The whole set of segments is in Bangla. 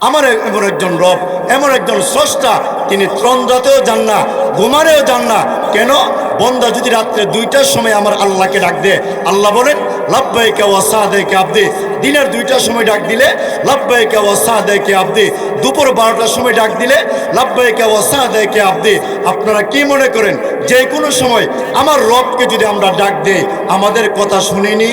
আমার এমন একজন রব, এমন একজন স্রষ্টা, তিনি ত্রন্দ্রাতেও যান না ঘুমারেও যান না। কেন? বন্দা যদি রাত্রে দুইটার সময় আমার আল্লাহকে ডাক দে আল্লাহ বলেন লাভবাইকে ওয়াসাদেকে আবদি। দিনের দুইটার সময় ডাক দিলে লাভবাইকে ওয়াসাদেকে আবদি। দুপুর বারোটার সময় ডাক দিলে লাভবাইকে ওয়াসাদেকে আবদি। আপনারা কি মনে করেন, যে কোনো সময় আমার রবকে যদি আমরা ডাক দেই, আমাদের কথা শুনিনি?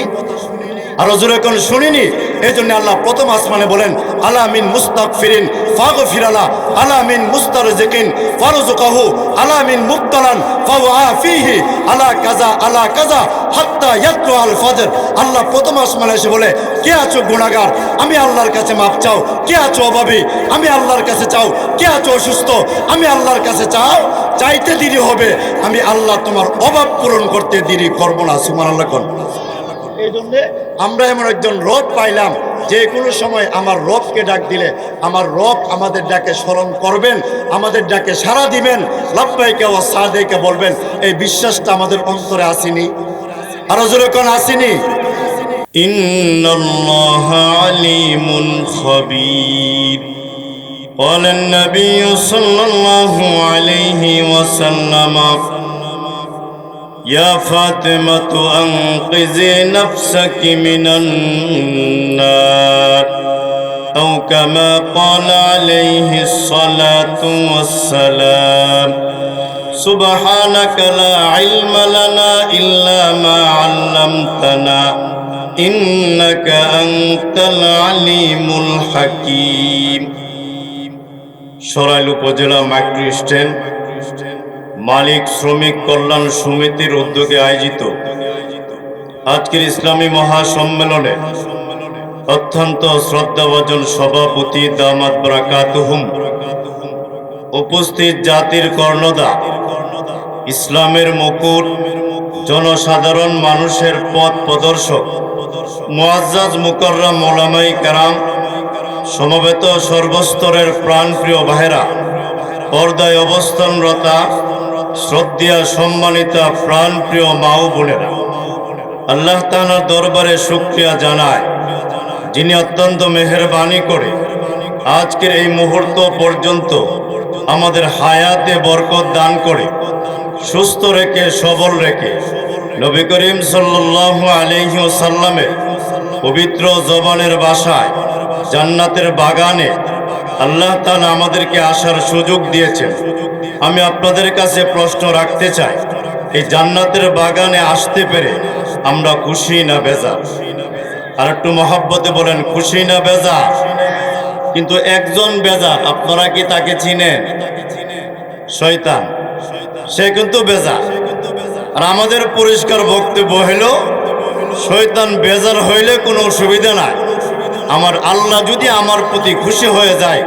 আর জোরে কোন শুনিনি? এই জন্য আল্লাহ প্রথম আসমানে বলেন, আলা মিন মুস্তাক ফিরিন ফাগ ফিরালা আলা মিন মুস্তার জেকিন ফারুজুকাহু আলা মিন মুক্তালান ফাউ আফিহি আলা কাজা আলা কাজা হাত্তা ইয়াতলু আল ফজর। আল্লাহ প্রথম আসমানে এসে বলে, কে আছো গুণাগার? আমি আল্লাহর কাছে মাপ চাও। কে আছো অভাবী? আমি আল্লাহর কাছে চাও। কে আছো অসুস্থ? আমি আল্লাহর কাছে চাও। চাইতে দেরি হবে। আমি আল্লাহ তোমার অভাব পূরণ করতে দেরি করব না। সুমান আল্লাহ এই জন্য আমরা এমন একজন রব পাইলাম যে কোনো সময় আমার রবকে ডাক দিলে আমার রব আমাদের ডাকে স্মরণ করবেন আমাদের ডাকে সাড়া দিবেন লাভবাইকে ও সাদেকে বলবেন এই বিশ্বাসটা আমাদের অন্তরে আসেনি আরো জোরে কোন আসেনি إن الله عليم خبير قال النبي صلى الله عليه وسلم يا فاطمة أنقذي نفسك من النار أو كما قال عليه الصلاة والسلام سبحانك لا علم لنا إلا ما علمتنا إنك أنت العليم الحكيم সরাইল উপজেলা মাইক্রো স্ট্যান্ড মালিক, শ্রমিক কল্যাণ সমিতির উদ্যোগে আয়োজিত আজকের ইসলামী মহাসম্মেলনে অত্যন্ত শ্রদ্ধাভাজন সভাপতি দামাত ব্রাকাতুহুম, উপস্থিত জাতির কর্ণদা ইসলামের মুকুট, জনসাধারণ মানুষের পথ প্রদর্শক, মুআজ্জাজ মুকররম মোলামাই কারাম, সমবেত সর্বস্তরের প্রাণপ্রিয় ভাইরা পর্দায় অবস্থানরতা শ্রদ্ধা সম্মানিতা, প্রাণপ্রিয় মা ও বোনেরা, আল্লাহ তাআলার দরবারে শুকরিয়া জানায় যিনি অত্যন্ত মেহেরবানি করে আজকের এই মুহূর্ত পর্যন্ত আমাদের হায়াতে বরকত দান করে, সুস্থ রেখে, সবল রেখে নবী করিম সাল্লাল্লাহু আলাইহি ওয়াসাল্লামের পবিত্র জবানের বাসায় জান্নাতের বাগানে আল্লাহ তাআলা আমাদেরকে আসার সুযোগ দিয়েছেন। আমি আপনাদের কাছে প্রশ্ন রাখতে চাই, এই জান্নাতের বাগানে আসতে পেরে আমরা খুশি না বেজা আর একটু মহাব্বতে বলেন, খুশি না বেজা কিন্তু একজন বেজা আপনারা কি তাকে চিনেন? শয়তান, সে কিন্তু বেজা আর আমাদের পরিষ্কার বক্তব্য হইল, শয়তান বেজার হইলে কোনো অসুবিধা নাই। আমার আল্লাহ যদি আমার প্রতি খুশি হয়ে যায়,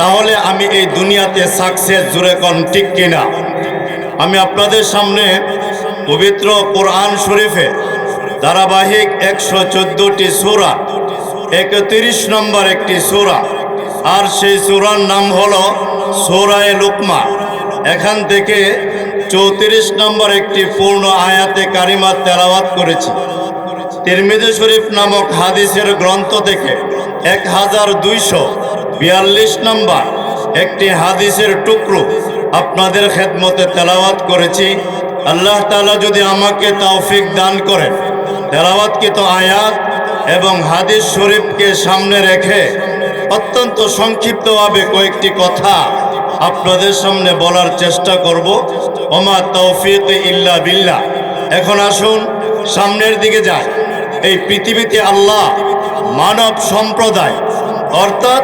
তাহলে আমি এই দুনিয়াতে সাকসেস জুড়ে কন, ঠিক কিনা? আমি আপনাদের সামনে পবিত্র কোরআন শরীফে ধারাবাহিক একশো চোদ্দটি সুরা, একত্রিশ নম্বর একটি সুরা, আর সেই সুরার নাম হলো সৌরায় লুকমা এখান থেকে চৌত্রিশ নম্বর একটি পূর্ণ আয়াতে কারিমা তেলাওয়াত করেছি। তিরমিজি শরীফ নামক হাদিসের গ্রন্থ থেকে এক হাজার দুইশো বিয়াল্লিশ নম্বর একটি হাদিসের টুকরো আপনাদের খেদমতে তেলাওয়াত করেছি। আল্লাহ তালা যদি আমাকে তৌফিক দান করেন তেলাওয়াতকৃত আয়াত এবং হাদিস শরীফকে সামনে রেখে অত্যন্ত সংক্ষিপ্তভাবে কয়েকটি কথা আপনাদের সামনে বলার চেষ্টা করব। ওমা তৌফিক ইল্লা বিল্লাহ। এখন আসুন, সামনের দিকে যায় এই পৃথিবীতে আল্লাহ মানব সম্প্রদায়, অর্থাৎ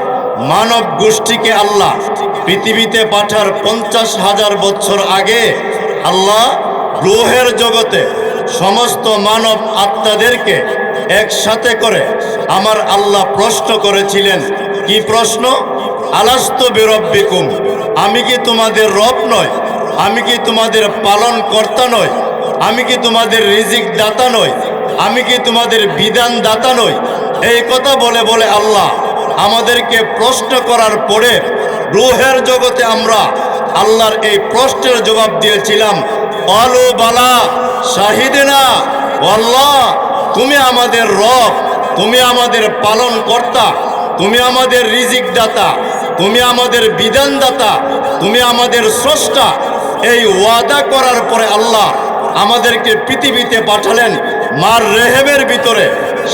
মানব গোষ্ঠীকে আল্লাহ পৃথিবীতে পাঠার পঞ্চাশ হাজার বছর আগে আল্লাহ গ্রহের জগতে সমস্ত মানব আত্মাদেরকে একসাথে করে আমার আল্লাহ প্রশ্ন করেছিলেন, কি প্রশ্ন? আলাস্ত বেরব্বিকুম আমি কি তোমাদের রব নয় আমি কি তোমাদের পালন কর্তা নয় আমি কি তোমাদের রিজিক দাতা নয় আমি কি তোমাদের বিধান দাতা নই? এই কথা বলে বলে আল্লাহ আমাদেরকে প্রশ্ন করার পরে রুহের জগতে আমরা আল্লাহর এই প্রশ্নের জবাব দিয়েছিলাম অলু বালা শাহিদিনা আল্লাহ, তুমি আমাদের রব, তুমি আমাদের পালন কর্তা তুমি আমাদের রিজিক দাতা তুমি আমাদের বিধানদাতা, তুমি আমাদের স্রষ্টা। এই ওয়াদা করার পরে আল্লাহ আমাদেরকে পৃথিবীতে পাঠালেন মার রেহেমের ভিতরে।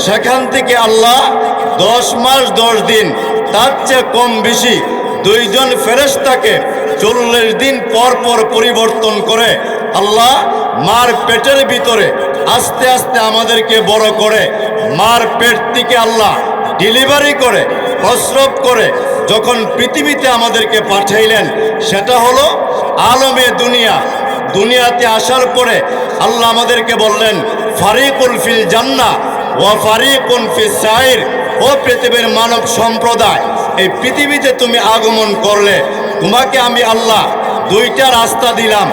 সেখান থেকে আল্লাহ দশ মাস, দশ দিন, তার চেয়ে কম বেশি দুইজন ফেরেশতাকে চল্লিশ দিন পর পর পরিবর্তন করে আল্লাহ মার পেটের ভিতরে আস্তে আস্তে আমাদেরকে বড় করে, মার পেট থেকে আল্লাহ ডেলিভারি করে, প্রস্রব করে যখন পৃথিবীতে আমাদেরকে পাঠাইলেন, সেটা হলো আলমে দুনিয়া। দুনিয়াতে আসার পরে আল্লাহ আমাদেরকে বললেন ফারিকুল ফিল জান্না ও ফারিকুন ফিল সাইর। ও পৃথিবীর মানব সম্প্রদায়, এই পৃথিবীতে তুমি আগমন করলে, তোমাকে আমি আল্লাহ দুইটা রাস্তা দিলাম।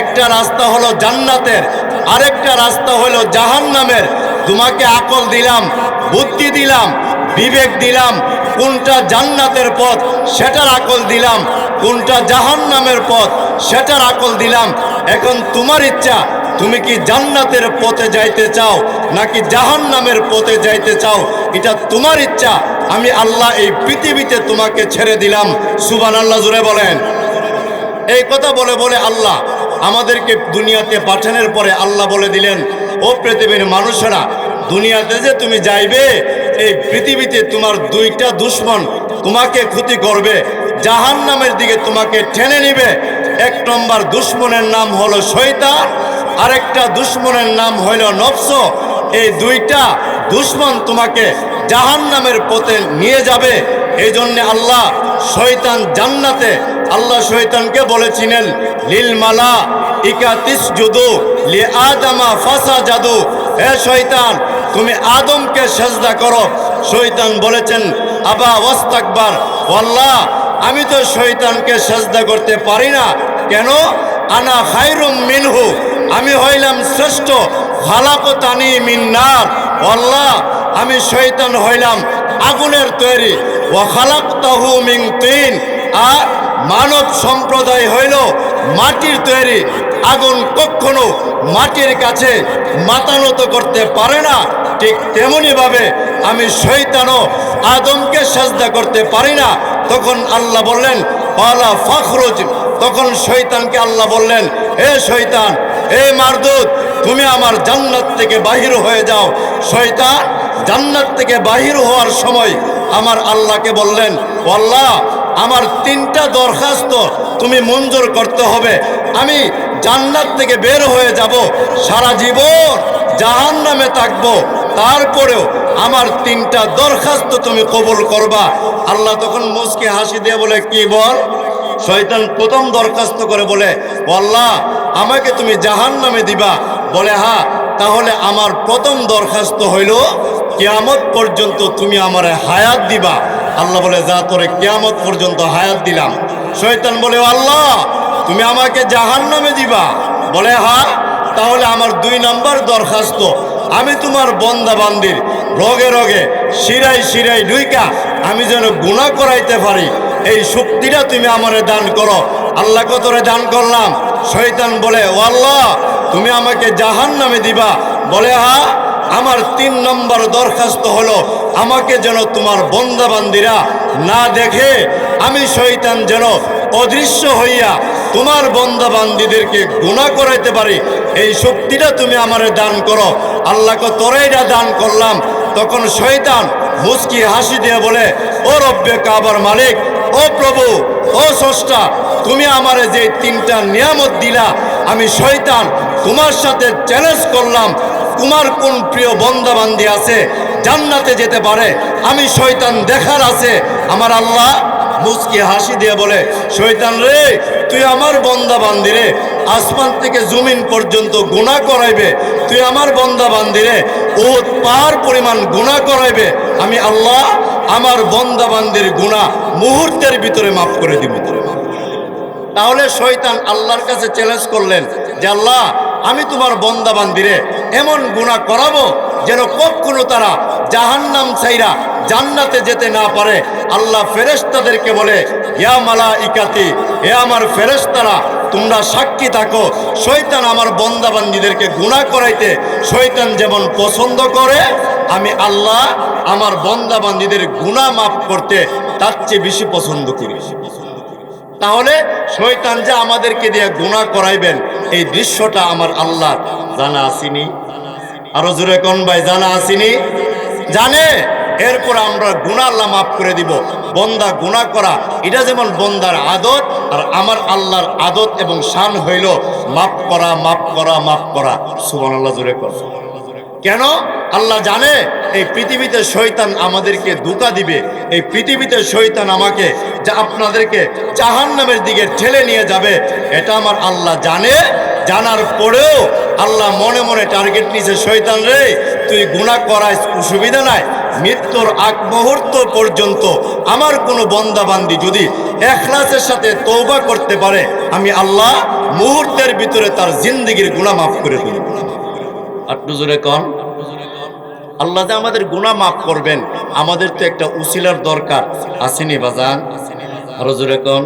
একটা রাস্তা হলো জান্নাতের, আরেকটা রাস্তা হলো জাহান্নামের। তোমাকে আকল দিলাম, বুদ্ধি দিলাম, বিবেক দিলাম, কোনটা জান্নাতের পথ সেটার আকল দিলাম, কোনটা জাহান্নামের পথ সেটার আকল দিলাম। এখন তোমার ইচ্ছা, তুমি কি জান্নাতের পথে যাইতে চাও, নাকি জাহান্নামের পথে যাইতে চাও? এটা তোমার ইচ্ছা। আমি আল্লাহ এই পৃথিবীতে তোমাকে ছেড়ে দিলাম। সুবান আল্লাহ জুড়ে বলেন। এই কথা বলে বলে আল্লাহ আমাদেরকে দুনিয়াতে পাঠানোর পরে আল্লাহ বলে দিলেন, ও পৃথিবীর মানুষেরা, দুনিয়াতে যে তুমি যাইবে, এই পৃথিবীতে তোমার দুইটা দুশ্মন তোমাকে ক্ষতি করবে। জাহান নামের দিকে তোমাকে টেনে নিবে। এক নম্বর দুশ্মনের নাম হলো শৈতান আরেকটা দুশ্মনের নাম হইল নফস। এই দুইটা দুশ্মন তোমাকে জাহান নামের পথে নিয়ে যাবে। এই জন্যে আল্লাহ শয়তান জান্নাতে, আল্লাহ শয়তানকে বলেছিলেন, লিল মালা ইকাতিস যদু লি আদামা ফাসা জাদু হে শয়তান, তুমি আদমকে সেজদা করো। শয়তান বলেছেন, আবা ওয়াস্তাকবার আল্লাহ আমি তো শয়তানকে সেজদা করতে পারি না। কেন? আনা খাইরুম মিনহু। আমি হইলাম শ্রেষ্ঠ। হালাকতানি মিন্নার। আল্লাহ, আমি শৈতান হইলাম আগুনের তৈরি। ও খালাক্তাহু মিং তিন। আর মানব সম্প্রদায় হইল মাটির তৈরি। আগুন কখনো মাটির কাছে মাতানত করতে পারে না। ঠিক তেমনিভাবে আমি শৈতানও আদমকে সাজদা করতে পারি না। তখন আল্লাহ বললেন পালা ফখরুজ। তখন শৈতানকে আল্লাহ বললেন হে শৈতান হে মারদুত, তুমি আমার জান্নাত থেকে বাহির হয়ে যাও। শয়তান জান্নাত থেকে বাহির হওয়ার সময় আমার আল্লাহকে বললেন "ও আল্লাহ আমার তিনটা দরখাস্ত তুমি মঞ্জুর করতে হবে। আমি জান্নাত থেকে বের হয়ে যাব, সারা জীবন জাহান নামে থাকব। তারপরেও আমার তিনটা দরখাস্ত তুমি কবুল করবা। আল্লাহ তখন মুসকে হাসি দিয়ে বলে, কি বল? শয়তান প্রথম দরখাস্ত করে বলে "ও আল্লাহ আমাকে তুমি জাহান নামে দিবা। বলে, হা, তাহলে আমার প্রথম দরখাস্ত হইল, কেয়ামত পর্যন্ত তুমি আমার হায়াত দিবা। আল্লাহ বলে, যা তোরে কেয়ামত পর্যন্ত হায়াত দিলাম। শয়তান বলে আল্লাহ তুমি আমাকে জাহান নামে দিবা। বলে, হা, তাহলে আমার দুই নাম্বার দরখাস্ত আমি তোমার বন্দা বান্দির। রগে রগে শিরাই শিরাই ডুইকা আমি যেন গুণা করাইতে পারি। এই শক্তিটা তুমি আমারে দান করো। আল্লাহ কতরে দান করলাম? শয়তান বলে, ও আল্লাহ, তুমি আমাকে জাহান নামে দিবা। বলে হা আমার তিন নম্বর দরখাস্ত হলো, আমাকে যেন তোমার বন্দাবান্দিরা না দেখে, আমি শয়তান যেন অদৃশ্য হইয়া তোমার বন্দাবান্দিদেরকে গুণা করাইতে পারি, এই শক্তিটা তুমি আমারে দান করো। আল্লাহকে তোরাইটা দান করলাম, তখন শয়তান মুস্কি হাসি দিয়ে বলে, ও রব্বে কাবার মালিক, ও প্রভু, ও স্রষ্টা, তুমি আমারে যে তিনটা নিয়ামত দিলা, আমি শয়তান তোমার সাথে চ্যালেঞ্জ করলাম। তোমার কোন প্রিয় বন্দাবান্দি আছে, জান্নাতে যেতে পারে, আমি শয়তান দেখার আছে, আমার আল্লাহ মুসকি হাসি দিয়ে বলে শৈতান রে, তুই আমার বন্দা বান্দি রে, আসমান থেকে জমিন পর্যন্ত গুণা করাইবে। তুই আমার বন্দা বান্দি রে ও পার পরিমাণ গুণা করাইবে। আমি আল্লাহ আমার বন্দা বান্দির গুণা মুহূর্তের ভিতরে মাফ করে দিব। তাহলে শয়তান আল্লাহর কাছে চ্যালেঞ্জ করলেন যে, আল্লাহ, আমি তোমার বন্দা বান্দিরে এমন গুণা করাবো যেন কখনো তারা জাহান্নাম ছাইরা জান্নাতে যেতে না পারে। আল্লাহ ফেরেশতাদেরকে বলে, ইয়া মালা ইকাতি হে আমার ফেরেশতারা, তোমরা সাক্ষী থাকো। শয়তান আমার বন্দাবান্দিদেরকে গুণা করাইতে শয়তান যেমন পছন্দ করে, আমি আল্লাহ আমার বন্দা বান্দিদের গুণা মাফ করতে তার চেয়ে বেশি পছন্দ করি। তাহলে শয়তান যে আমাদেরকে দিয়ে গুণা করাইবেন, এই দৃশ্যটা আমার আল্লাহ জানা আসিনি। আরও জোরে কোন ভাই, জানা আসিনি? জানে? এরপর আমরা গুণা আল্লাহ মাফ করে দিব। বন্দা গুণা করা, এটা যেমন বন্দার আদত, আর আমার আল্লাহর আদত এবং শান হইল মাফ করা মাফ করা মাফ করা। সুবহানাল্লাহ আল্লাহ জোরে কর কেন? আল্লাহ জানে, এই পৃথিবীতে শয়তান আমাদেরকে ধোকা দিবে। এই পৃথিবীতে শয়তান আমাকে যা আপনাদেরকে জাহান নামের দিকে ঠেলে নিয়ে যাবে, এটা আমার আল্লাহ জানে। জানার পরেও আল্লাহ মনে মনে টার্গেট নিছে শয়তান রে, তুই গুণা করায় সুবিধা নাই। মৃত্যুর আগ মুহূর্ত পর্যন্ত আমার কোনো বন্দাবান্দি যদি এখলাসের সাথে তৌবা করতে পারে, আমি আল্লাহ মুহূর্তের ভিতরে তার জিন্দগির গুণা মাফ করে দিই আটটু জোরে আল্লাহ যে আমাদের গুণা মাফ করবেন, আমাদের তো একটা উসিলার দরকার। আসেনি বাজান? আরও জোরে কন।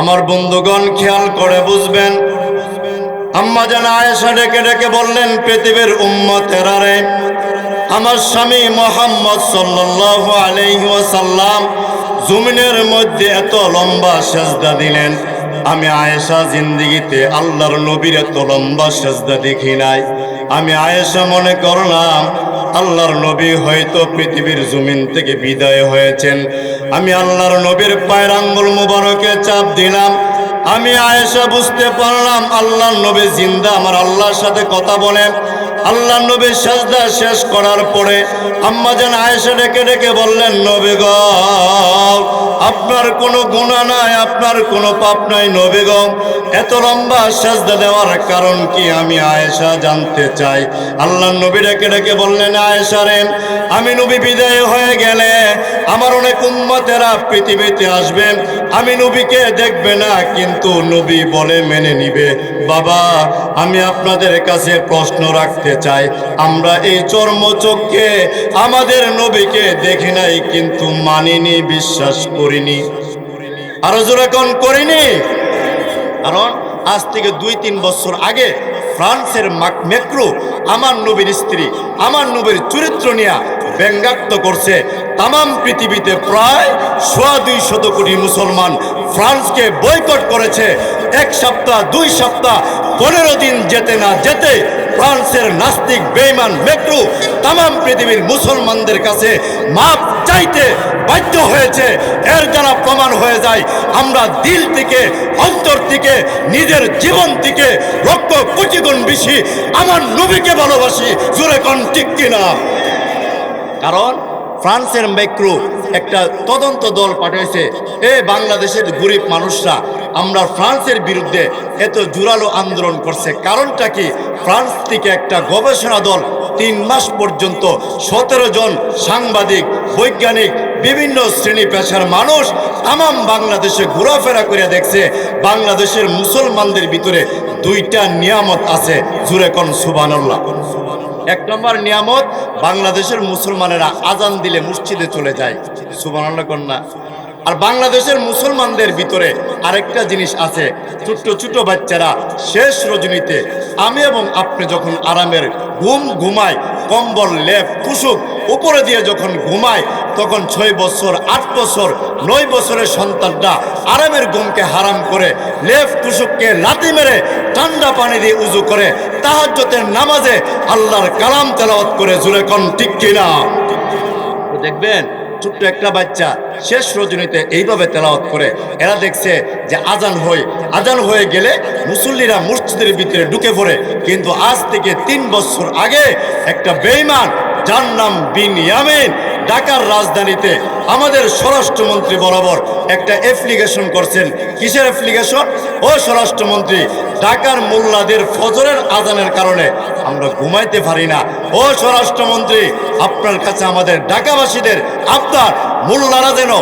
আমার বন্ধুগণ, খেয়াল করে বুঝবেন। আম্মা আয়েশা ডেকে ডেকে বললেন রে, আমার স্বামী আলাইহি মধ্যে এত লম্বা সেজদা দিলেন। আমি আয়েশা জিন্দিগিতে আল্লাহর নবীর এত লম্বা সেজদা দেখি নাই। আমি আয়েশা মনে করলাম, আল্লাহর নবী হয়তো পৃথিবীর জমিন থেকে বিদায় হয়েছেন। আমি আল্লাহর নবীর পায়ের আঙ্গুল মুবারকে চাপ দিলাম। আমি আয়েশা বুঝতে পারলাম, আল্লাহর নবী জিন্দা আমার আল্লাহর সাথে কথা বলেন। আল্লাহ নবী সাজদা শেষ করার পরে আম্মা যেন আয়েশা ডেকে ডেকে বললেন, নবী গ, আপনার কোনো গুণা নাই, আপনার কোনো পাপ নাই, নবী গ। এত লম্বা সাজদা দেওয়ার কারণ কি আমি আয়েশা জানতে চাই? আল্লাহ নবী ডেকে ডেকে বললেন, আয়েশা রে, আমি নবী বিদায় হয়ে গেলে আমার অনেক উম্মতেরা পৃথিবীতে আসবে। আমি নবীকে দেখবে না, কিন্তু নবী বলে মেনে নিবে। বাবা, আমি আপনাদের কাছে প্রশ্ন রাখতে চাই। আমরা এই চর্মচক্ষে আমাদের নবীকে দেখি নাই, কিন্তু মানিনি, বিশ্বাস করিনি। আরও জোরাকন করিনি? কারণ আজ থেকে দুই তিন বছর আগে ফ্রান্সের মাক- মেক্রো আমার নবীর স্ত্রী, আমার নবীর চরিত্র নিয়ে ব্যঙ্গাক্ত করছে। তামাম পৃথিবীতে প্রায় সোয়া দুই শত কোটি মুসলমান ফ্রান্সকে বয়কট করেছে। এক সপ্তাহ, দুই সপ্তাহ, পনেরো দিন যেতে না যেতে ফ্রান্সের নাস্তিক বেইমান মেক্রু তামাম পৃথিবীর মুসলমানদের কাছে মাপ চাইতে বাধ্য হয়েছে। এর দ্বারা প্রমাণ হয়ে যায়, আমরা দিল থেকে, অন্তর থেকে, নিজের জীবন থেকে লক্ষ কোটি গুণ বেশি। আমার নবীকে ভালোবাসি, জোরে কন ঠিক কিনা? কারণ ফ্রান্সের মেক্রো একটা তদন্ত দল পাঠিয়েছে এ বাংলাদেশের গরিব মানুষরা, আমরা ফ্রান্সের বিরুদ্ধে এত জোরালো আন্দোলন করছে। কারণটা কি? ফ্রান্স থেকে একটা গবেষণা দল তিন মাস পর্যন্ত সতেরো জন সাংবাদিক, বৈজ্ঞানিক, বিভিন্ন শ্রেণি পেশার মানুষ তামাম বাংলাদেশে ঘোরাফেরা করে দেখছে, বাংলাদেশের মুসলমানদের ভিতরে দুইটা নিয়ামত আছে। জুরে কন সুবানাল্লাহ এক নম্বর নিয়ামত বাংলাদেশের মুসলমানেরা আজান দিলে মসজিদে চলে যায়। সুবান কন্যা। আর বাংলাদেশের মুসলমানদের ভিতরে আরেকটা জিনিস আছে। ছোট্ট ছোট বাচ্চারা শেষ রজনীতে আমি এবং আপনি যখন আরামের ঘুম ঘুমাই, কম্বল, লেপ কুসুক উপরে দিয়ে যখন ঘুমায় তখন ছয় বছর, আট বছর, নয় বছরের সন্তানটা আরামের ঘুমকে হারাম করে লেফ কুসুককে লাতি মেরে ঠান্ডা পানি দিয়ে উজু করে তাহাজ্জতের নামাজে আল্লাহর কালাম তেলাওয়াত করে জুড়ে কন, ঠিক কিনা? দেখবেন ছোট্ট একটা বাচ্চা শেষ রজনীতে এইভাবে তেলাওয়াত করে, এরা দেখছে যে আজান হয়, আজান হয়ে গেলে মুসল্লিরা মসজিদের ভিতরে ঢুকে পড়ে। কিন্তু আজ থেকে তিন বছর আগে একটা বেইমান যার নাম বিন ইয়ামিন ঢাকার রাজধানীতে আমাদের স্বরাষ্ট্রমন্ত্রী বরাবর একটা অ্যাপ্লিকেশন করছেন। কিসের অ্যাপ্লিকেশন ও স্বরাষ্ট্রমন্ত্রী, ঢাকার মোল্লাদের ফজরের আজানের কারণে আমরা ঘুমাইতে পারি না। ও স্বরাষ্ট্রমন্ত্রী, আপনার কাছে আমাদের ঢাকাবাসীদের আপনার মোল্লারা যেন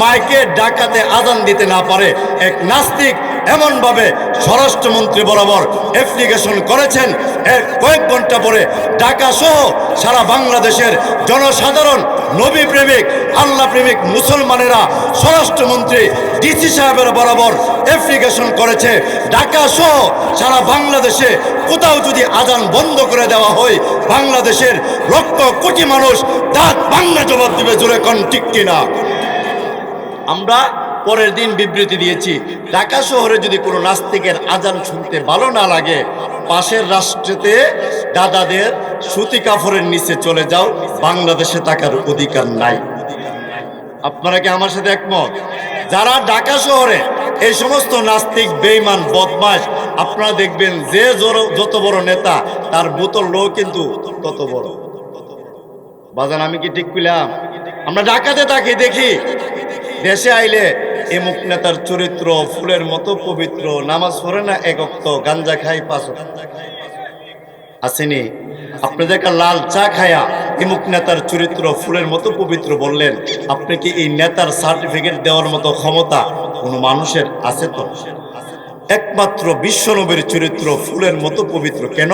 মাইকে ডাকাতে আজান দিতে না পারে। এক নাস্তিক এমনভাবে স্বরাষ্ট্রমন্ত্রী বরাবর অ্যাপ্লিকেশন করেছেন। এর কয়েক ঘণ্টা পরে ঢাকা সহ সারা বাংলাদেশের জনসাধারণ নবী প্রেমিক আল্লাহ প্রেমিক মুসলমানেরা স্বরাষ্ট্রমন্ত্রী ডিসি সাহেবের বরাবর অ্যাপ্লিকেশন করেছে। ঢাকা সহ সারা বাংলাদেশে কোথাও যদি আজান বন্ধ করে দেওয়া হয়, বাংলাদেশের লক্ষ কোটি মানুষ দাঁত বাংলা জবাব দিবে জোরে কন ঠিক কিনা? আমরা পরের দিন বিবৃতি দিয়েছি, ঢাকা শহরে যদি কোনো নাস্তিকের আজান শুনতে ভালো না লাগে, পাশের রাষ্ট্রেতে দাদাদের সুতি কাপড়ের নিচে চলে যাও, বাংলাদেশে থাকার অধিকার নাই। আপনারা কি আমার সাথে একমত? যারা ঢাকা শহরে এই সমস্ত নাস্তিক বেইমান বদমাস আপনারা দেখবেন যে যত বড় নেতা, তার বোতল লো কিন্তু তত বড়। বাজান, আমি কি ঠিক কইলাম? আমরা ঢাকাতে থাকি, দেখি। দেশে আইলে এ মুখ নেতার চরিত্র ফুলের মতো পবিত্র, নামাজ পড়ে না একক্ত গাঞ্জা খাই পাঁচ আসেনি, আপনি দেখা লাল চা খায়া ইমুক নেতার চরিত্র ফুলের মতো পবিত্র বললেন, আপনি কি এই নেতার সার্টিফিকেট দেওয়ার মতো ক্ষমতা কোনো মানুষের আছে তো? একমাত্র বিশ্বনবীর চরিত্র ফুলের মতো পবিত্র কেন?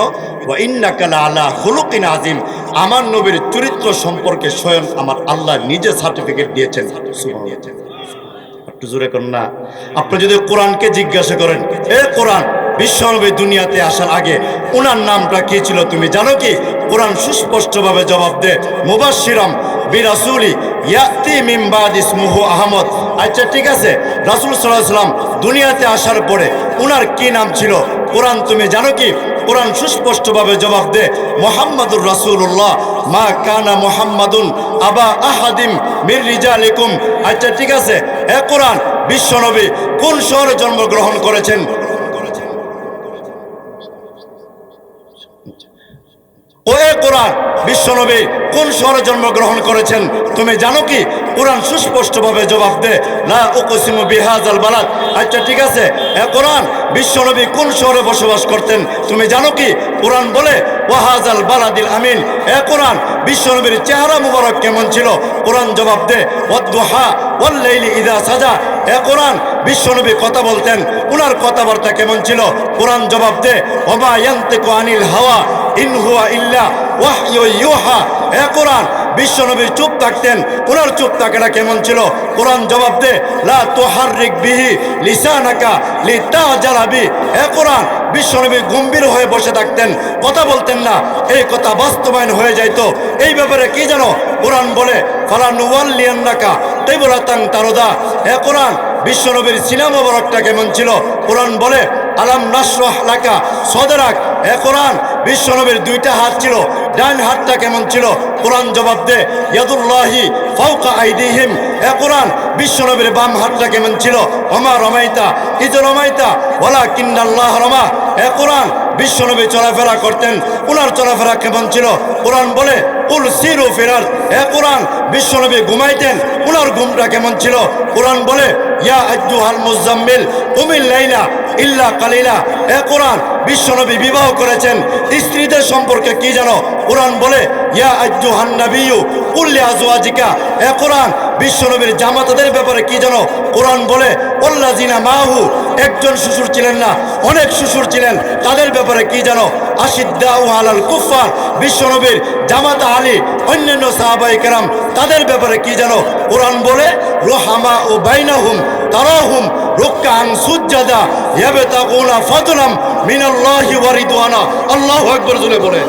ইন্নাকালা আলা হলুকিন আজিম আমার নবীর চরিত্র সম্পর্কে স্বয়ং আমার আল্লাহ নিজে সার্টিফিকেট দিয়েছেন। সুবহানাল্লাহ। একটু জোরে করেন না। আপনি যদি কোরআনকে জিজ্ঞাসা করেন, এ কোরআন, বিশ্বনবী দুনিয়াতে আসার আগে ওনার নামটা কি ছিল তুমি জানো কি? কোরআন সুস্পষ্টভাবে জবাব দে মুবাশশিরাম বিরাসুলি ইয়াতি আহমদ। আচ্ছা ঠিক আছে। রাসূল আলাইহি সাল্লাম দুনিয়াতে আসার পরে ওনার কি নাম ছিল? কোরআন তুমি জানো কি? কোরআন সুস্পষ্টভাবে জবাব দে। মোহাম্মদুর রাসূলুল্লাহ, মা কানা মোহাম্মদুন আবা আহাদিম মির রিজালিকুম। আচ্ছা ঠিক আছে। এ কোরআন বিশ্বনবী কোন শহরে জন্মগ্রহণ করেছেন? ও এ কোরআন, বিশ্বনবী কোন শহরে জন্মগ্রহণ করেছেন? তুমি জানো কি? কোরআন সুস্পষ্টভাবে জবাব দে। না উকসিমু বিহাজাল বালাদ আচ্ছা ঠিক আছে। এ কোরআন, বিশ্বনবী কোন শহরে বসবাস করতেন? তুমি জানো কি? কোরআন বলে ওয়াহাজাল বালাদিল আমিন। এ কোরআন, বিশ্বনবীর চেহারা মুবারক কেমন ছিল? কোরআন জবাব দে। ওয়াদ্দুহা ওয়াল্লাইলি ইদা সাজা। এ কোরআন, বিশ্বনবী কথা বলতেন। উনার কথাবার্তা কেমন ছিল? কোরআন জবাব দে। ওমা ইয়ান্তিকু আনিল হাওয়া। ইন হুয়া ইল্লা ইউহা। এ কোরআন বিশ্বনবী চুপ থাকতেন ওনার চুপ থাকাটা কেমন ছিল? কোরআন জবাব দে, লা বিহি এ কোরআন গম্ভীর হয়ে বসে থাকতেন, কথা বলতেন না, এই কথা বাস্তবায়ন হয়ে যাইতো। এই ব্যাপারে কি জানো? কোরআন বলে, ফালা নুওয়াল্লিয়ান্নাকা তেবুলাতাং তারদা। এ কোরআন বিশ্বনবীর সিনেমা কেমন ছিল? কোরআন বলে, আলাম নাসরাহ সদরাক। এ কোরআন বিশ্বনবীর দুইটা হাত ছিল, ডান হাতটা কেমন ছিল? কোরআন জবাব দে। ইয়াদুল্লাহি ফাউকা আইদিহিম। এ কোরআন, বিশ্বনবীর বাম হাতটা কেমন ছিল? রমা রমাইতা ইজ রমাইতা ওলা কিন্নাল্লাহ রমা। এ কোরআন, বিশ্বনবী চলাফেরা করতেন। উনার চলাফেরা কেমন ছিল? কোরআন বলে উল সিরু ফেরার এ কোরআন, বিশ্বনবী ঘুমাইতেন, উনার ঘুমটা কেমন ছিল? কোরআন বলে, ইয়া আজ্জুহাল মুজাম্মিল উমিল লাইলা ইল্লা কালিলা। এ কোরআন, বিশ্বনবী বিবাহ করেছেন। স্ত্রীদের সম্পর্কে কি জানো? কোরআন বলে ইয়া আজ্জুহান বিশ্বনবীর ব্যাপারে কি জানো? কোরআন বলে একজন শ্বশুর ছিলেন না, অনেক শ্বশুর ছিলেন। তাদের ব্যাপারে কি জানো? বিশ্বনবীর জামাতা আলী, অন্যান্য সাহাবাই তাদের ব্যাপারে কি জানো? কোরআন বলে, রোহামা ও বাইনাহুম তারাহুম রুক্কান সুজ্জাদা ইয়াবতাগুনা ফাদলাম মিনাল্লাহি ওয়া রিদওয়ানা আল্লাহু আকবার জুড়ে বলে।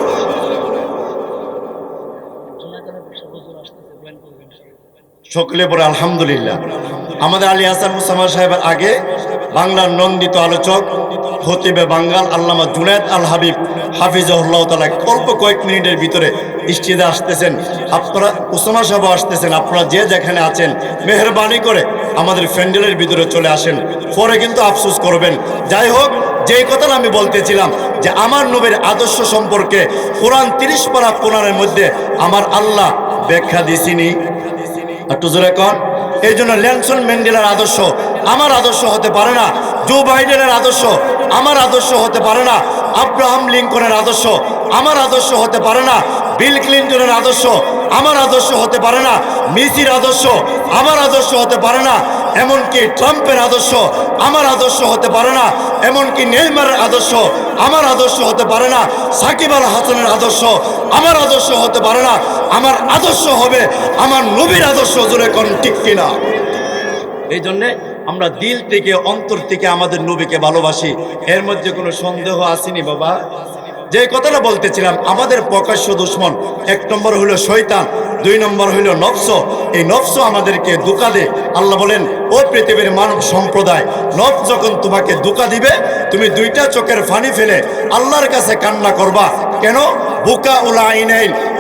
সকলে বলে আলহামদুলিল্লাহ। আমাদের আলী হাসান মুসামা সাহেবের আগে বাংলার নন্দিত আলোচক হতিবে বাঙ্গাল আল্লামা জুনায়দ আল হাবিব হাফিজাহুল্লাহ তালা অল্প কয়েক মিনিটের ভিতরে স্টেজে আসতেছেন। আপনারা উসমা সাহেব আসতেছেন, আপনারা যে যেখানে আছেন, মেহরবানি করে আমাদের ফ্যান্ডেলের ভিতরে চলে আসেন। পরে কিন্তু আফসোস করবেন। যাই হোক, যেই কথাটা আমি বলতেছিলাম যে আমার নবীর আদর্শ সম্পর্কে কোরআন তিরিশ পারা কোরআনের মধ্যে আমার আল্লাহ ব্যাখ্যা দিছিনি একটু জোরে কন। এই জন্য ল্যানসন ম্যান্ডেলার আদর্শ আমার আদর্শ হতে পারে না। জো বাইডেনের আদর্শ আমার আদর্শ হতে পারে না। আব্রাহাম লিঙ্কনের আদর্শ আমার আদর্শ হতে পারে না। বিল ক্লিন্টনের আদর্শ আমার আদর্শ হতে পারে না, মিসির আদর্শ আমার আদর্শ হতে পারে না, এমনকি ট্রাম্পের আদর্শ আমার আদর্শ হতে পারে না, এমনকি নেইমারের আদর্শ আমার আদর্শ হতে পারে না, সাকিব আল হাসানের আদর্শ আমার আদর্শ হতে পারে না, আমার আদর্শ হবে আমার নবীর আদর্শ জোরে কোন ঠিক কিনা? এই জন্যে আমরা দিল থেকে অন্তর থেকে আমাদের নবীকে ভালোবাসি, এর মধ্যে কোনো সন্দেহ আসেনি বাবা? যে কথাটা বলতেছিলাম, আমাদের প্রকাশ্য দুশ্মন, এক নম্বর হলো শৈতান দুই নম্বর হইল নফস। এই নফস আমাদেরকে দোকা দে আল্লাহ বলেন, ও পৃথিবীর মানব সম্প্রদায় নফ যখন তোমাকে দোকা দিবে, তুমি দুইটা চোখের ফানি ফেলে আল্লাহর কাছে কান্না করবা। কেন? বুকা উল আইন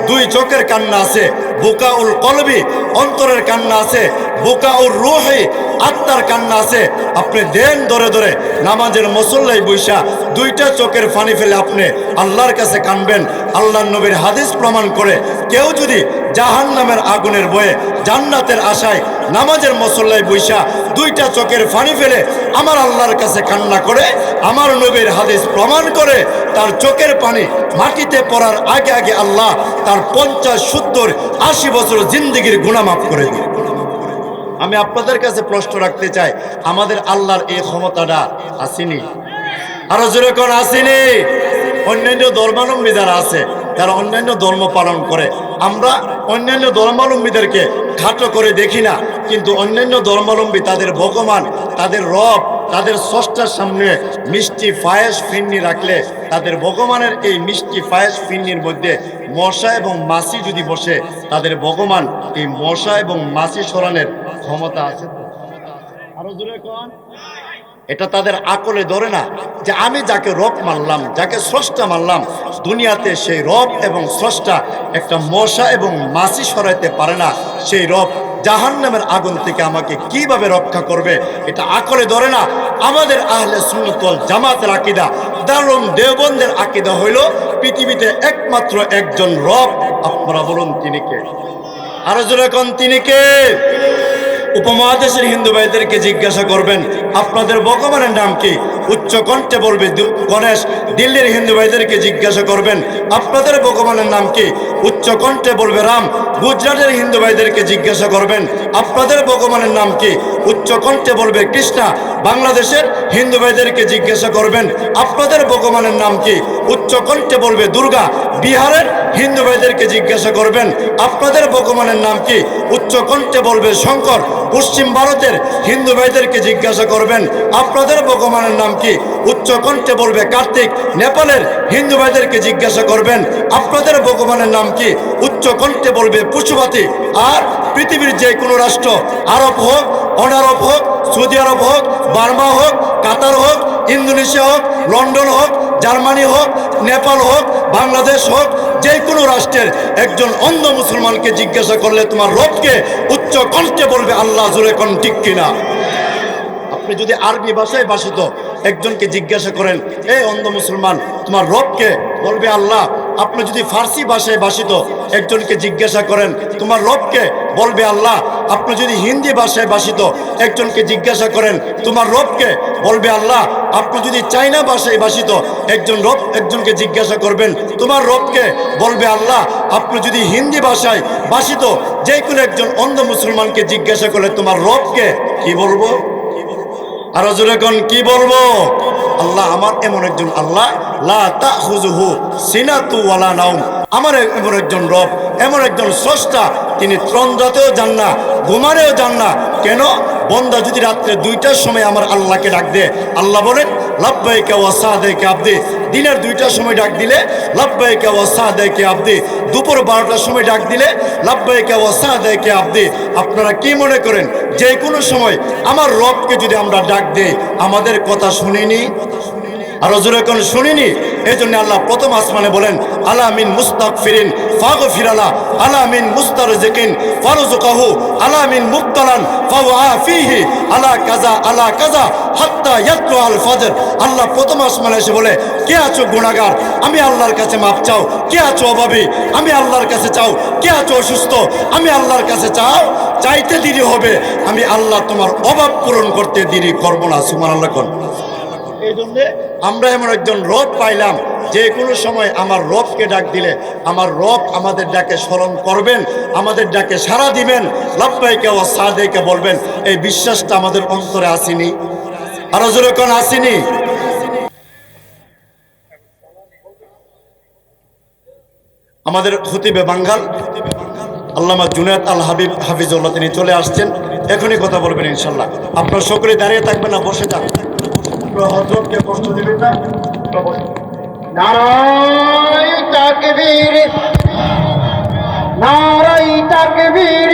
দুই চোখের কান্না আছে। বুকা উল কলবি, অন্তরের কান্না আছে, বোকাউল উল রুহি, আত্মার কান্না আছে। আপনি দেন ধরে ধরে নামাজের মুসল্লাই বৈশা, দুইটা চোখের ফানি ফেলে আপনি আল্লাহর কাছে কানবেন। আল্লাহ নবীর হাদিস প্রমাণ করে, কেউ যদি জাহান নামের আগুনের বয়ে জান্নাতের আশায় নামাজের মুসল্লাই বৈশা দুইটা চোখের ফানি ফেলে আমার আল্লাহর কাছে কান্না করে, আমার নবীর হাদিস প্রমাণ করে তার চোখের পানি মাটিতে পড়ার আগে আগে আল্লাহ তার পঞ্চাশ, সত্তর, আশি বছর জিন্দগির গুণা মাফ করে দিই আমি আপনাদের কাছে প্রশ্ন রাখতে চাই, আমাদের আল্লাহর এই ক্ষমতাটা আসেনি? আরও জোরে কোন আসেনি? অন্যান্য ধর্মাবলম্বী যারা আছে তারা অন্যান্য ধর্ম পালন করে আমরা অন্যান্য ধর্মাবলম্বীদেরকে খাটো করে দেখি না, কিন্তু অন্যান্য ধর্মাবলম্বী তাদের ভগবান, তাদের রব, তাদের স্রষ্টার সামনে মিষ্টি ফায়েস ফিন্নি রাখলে তাদের ভগবানের এই মিষ্টি ফায়েস ফিন্নির মধ্যে মশা এবং মাসি যদি বসে, তাদের ভগবান এই মশা এবং মাসি সরানের ক্ষমতা আছে? আরও কোন এটা তাদের আকলে ধরে না যে আমি যাকে রব মানলাম, যাকে স্রষ্টা মানলাম, দুনিয়াতে সেই রব এবং স্রষ্টা একটা মশা এবং মাছি সরাইতে পারে না। সেই রব জাহান নামের আগুন থেকে আমাকে কীভাবে রক্ষা করবে, এটা আকলে ধরে না। আমাদের আহলে সুন্নতল জামাতের আকিদা দারুণ দেওবন্দের আকিদা হইল পৃথিবীতে একমাত্র একজন রব। আপনারা বলুন, তিনি কে? আরও জোরে তিনি কে? উপমহাদেশের হিন্দু ভাইদেরকে জিজ্ঞাসা করবেন, আপনাদের ভগবানের নাম কি? উচ্চ কণ্ঠে বলবে গণেশ, দিল্লির হিন্দু ভাইদেরকে জিজ্ঞাসা করবেন, আপনাদের ভগবানের নাম কি? উচ্চ কণ্ঠে বলবে, রাম। গুজরাটের হিন্দু ভাইদেরকে জিজ্ঞাসা করবেন, আপনাদের ভগবানের নাম কি? উচ্চ কণ্ঠে বলবে, কৃষ্ণা। বাংলাদেশের হিন্দু ভাইদেরকে জিজ্ঞাসা করবেন, আপনাদের ভগবানের নাম কি? উচ্চ কণ্ঠে বলবে, দুর্গা। বিহারের হিন্দু ভাইদেরকে জিজ্ঞাসা করবেন, আপনাদের ভগবানের নাম কি? উচ্চ কণ্ঠে বলবে, শঙ্কর। পশ্চিম ভারতের হিন্দু ভাইদেরকে জিজ্ঞাসা করবেন, আপনাদের ভগবানের নাম কি? উচ্চ কণ্ঠে বলবে, কার্তিক। নেপালের হিন্দু ভাইদেরকে জিজ্ঞাসা করবেন, আপনাদের ভগবানের নাম কি? উচ্চ কণ্ঠে বলবে পুষুপাতি আর পৃথিবীর যে কোনো রাষ্ট্র, আরব হোক, অনারব হোক, সৌদি আরব হোক, বার্মা হোক, কাতার হোক, ইন্দোনেশিয়া হোক, লন্ডন হোক, জার্মানি হোক, নেপাল হোক, বাংলাদেশ হোক, যে কোনো রাষ্ট্রের একজন অন্ধ মুসলমানকে জিজ্ঞাসা করলে তোমার রবকে উচ্চ কণ্ঠে বলবে, আল্লাহ জোরে কোন, ঠিক কিনা? আপনি যদি আরবি ভাষায় ভাষিত একজনকে জিজ্ঞাসা করেন এই অন্ধ মুসলমান, তোমার রবকে? বলবে, আল্লাহ আপনি যদি ফার্সি ভাষায় ভাষিত একজনকে জিজ্ঞাসা করেন, তোমার রবকে? বলবে আল্লাহ, আপনি যদি হিন্দি ভাষায় ভাষিত একজনকে জিজ্ঞাসা করেন, তোমার রবকে? বলবে আল্লাহ, আপনি যদি চাইনা ভাষায় ভাষিত একজন রব, একজনকে জিজ্ঞাসা করবেন, তোমার রবকে? বলবে আল্লাহ, আপনি যদি হিন্দি ভাষায় ভাষিত যে কোনো একজন অন্ধ মুসলমানকে জিজ্ঞাসা করলে, তোমার রবকে? কি বলব? আরও জোরে কোন, কি বলব? আল্লাহ আমার এমন একজন আল্লাহ। লা তাখুজুহু সিনাতু ওয়ালা নাউম আমার এমন একজন রব, এমন একজন স্রষ্টা। তিনি ত্রন্দাতেও যান না ঘুমারেও যান না কেন? বন্দা যদি রাত্রে দুইটার সময় আমার আল্লাহকে ডাক দে আল্লাহ বলেন লাব্বাইকে ওয়াসাদেকে আব্দি। দিনের দুইটার সময় ডাক দিলে, লাব্বাইকে ওয়াসাদেকে আব্দি। দুপুর বারোটার সময় ডাক দিলে, লাব্বাইকে ওয়াসাদেকে আব্দি। আপনারা কি মনে করেন, যে কোনো সময় আমার রবকে যদি আমরা ডাক দিই, আমাদের কথা শুনিনি? আর জোরে কোন শুনিনি? এই জন্য আল্লাহ প্রথম আসমানে বলেন, আলা মিন মুস্তাক ফিরিন ফাগ ফিরালা আলা মিন মুস্তার জেকিন ফারুজুকাহু আলা মিন মুক্তালান ফাওয়া ফিহি, আলা কাজা আলা কাজা হাত্তা ইয়াতলু আল ফাজর। আল্লাহ প্রথম আসমানে এসে বলে, কে আছো গুণাগার? আমি আল্লাহর কাছে মাপ চাও। কে আছো অভাবী? আমি আল্লাহর কাছে চাও। কে আছো অসুস্থ? আমি আল্লাহর কাছে চাও। চাইতে দেরি হবে। আমি আল্লাহ তোমার অভাব পূরণ করতে দেরি করব না। সুমান আল্লাহ এই জন্যে আমরা এমন একজন রব পাইলাম, যে কোনো সময় আমার রবকে ডাক দিলে, আমার রব আমাদের ডাকে স্মরণ করবেন, আমাদের ডাকে সাড়া দিবেন, লাভবাইকে ও সাদেকে বলবেন, এই বিশ্বাসটা আমাদের অন্তরে আসেনি। আরও জোরে কোন আসেনি? আমাদের হতিবে বাঙ্গাল, আল্লামা জুনায়দ আল হাবিব হাফিজুল্লাহ, তিনি চলে আসছেন। এখনই কথা বলবেন ইনশাল্লাহ। আপনার সকলে দাঁড়িয়ে থাকবেন না, বসে যান। আপনারা হজরতকে কষ্ট দেবেন না? নারায় তাকবীর নারায় তাকবীর।